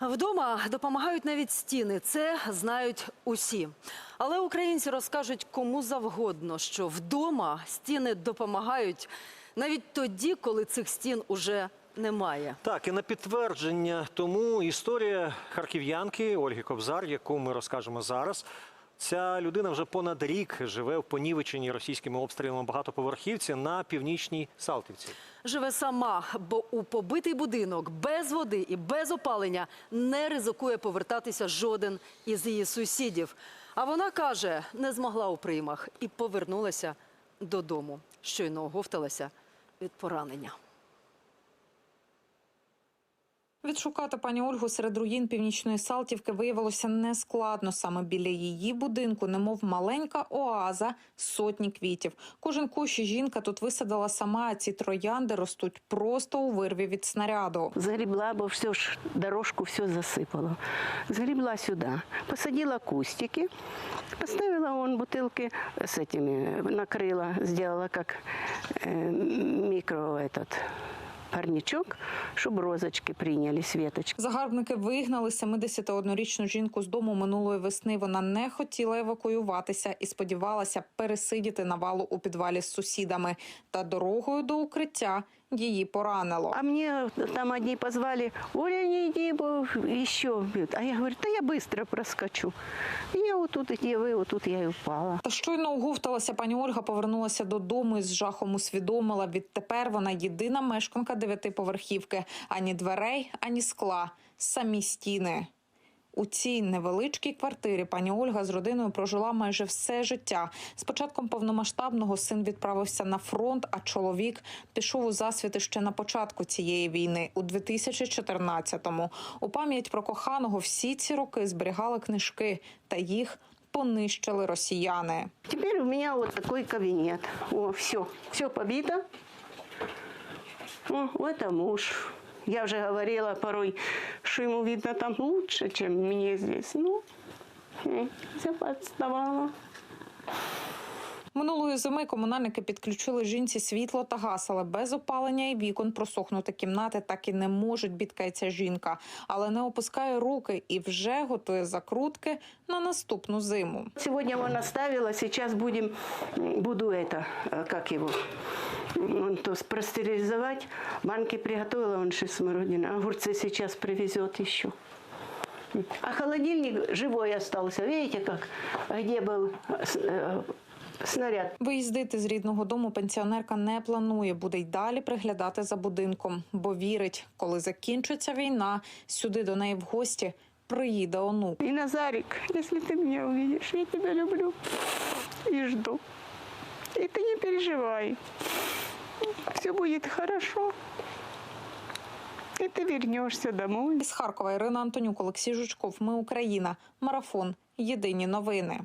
Вдома допомагають навіть стіни. Це знають усі. Але українці розкажуть кому завгодно, що вдома стіни допомагають навіть тоді, коли цих стін уже немає. Так, і на підтвердження тому історія харків'янки Ольги Кобзар, яку ми розкажемо зараз. Ця людина вже понад рік живе в понівеченій російськими обстрілами багатоповерхівці на північній Салтівці. Живе сама, бо у побитий будинок без води і без опалення не ризикує повертатися жоден із її сусідів. А вона каже, не змогла у приймах і повернулася додому. Щойно оговталася від поранення. Відшукати пані Ольгу серед руїн північної Салтівки виявилося нескладно. Саме біля її будинку, немов маленька оаза, сотні квітів. Кожен кущ жінка тут висадила сама. а Ці троянди ростуть просто у вирві від снаряду. Загребла, бо все ж дорожку все засыпало. Загребла сюда, посадила кустики, поставила вон бутылки с этими, накрыла, сделала как э, микро этот парничок, чтобы розочки приняли, светочки. Загарбники вигнали 71-річну жінку з дому минулої весни. Вона не хотіла евакуюватися і сподівалася пересидіти навалу у підвалі з сусідами. Та дорогою до укриття її поранило. А мне там одни позвали, Оля, не иди, бо еще бьют. А я говорю, да я быстро проскочу. И я вот тут, где вы, тут я й впала. Та щойно оговталася пані Ольга, повернулася додому і з жахом усвідомила. Відтепер вона єдина мешканка дев'ятиповерхівки. Ані дверей, ані скла, самі стіни. У цій невеличкій квартирі пані Ольга з родиною прожила майже все життя. З початком повномасштабного син відправився на фронт, а чоловік пішов у засвіти ще на початку цієї війни, у 2014-му. У пам'ять про коханого всі ці роки зберігали книжки, та їх понищили росіяни. Теперь у меня вот такой кабинет. О, все, все побито. О, это муж. Я уже говорила порой, что ему видно там лучше, чем мне здесь. Ну, все подставало. Минулої зими комунальники підключили жінці світло та газ, але без опалення і вікон просохнути кімнати так і не можуть, бідкається жінка, але не опускає руки і вже готує закрутки на наступну зиму. Сегодня вон оставила, сейчас будем, м, буду это, э, как его, м, то есть простерилизовать. Банки приготовила, он же смородина. Огурцы сейчас привезет еще. М. А холодильник живой остался. Видите как? Где был с- э, снаряд? Виїздити з рідного дому пенсіонерка не планує, буде й далі приглядати за будинком, бо вірить, коли закінчиться війна, сюди до неї в гості приїде онук. И Назарик, если ты меня увидишь, я тебя люблю и жду. И ты не переживай. Все будет хорошо. И ты вернешься домой. Із Харкова Ірина Антонюк, Олексій Жучков. Ми Україна. Марафон. Єдині новини.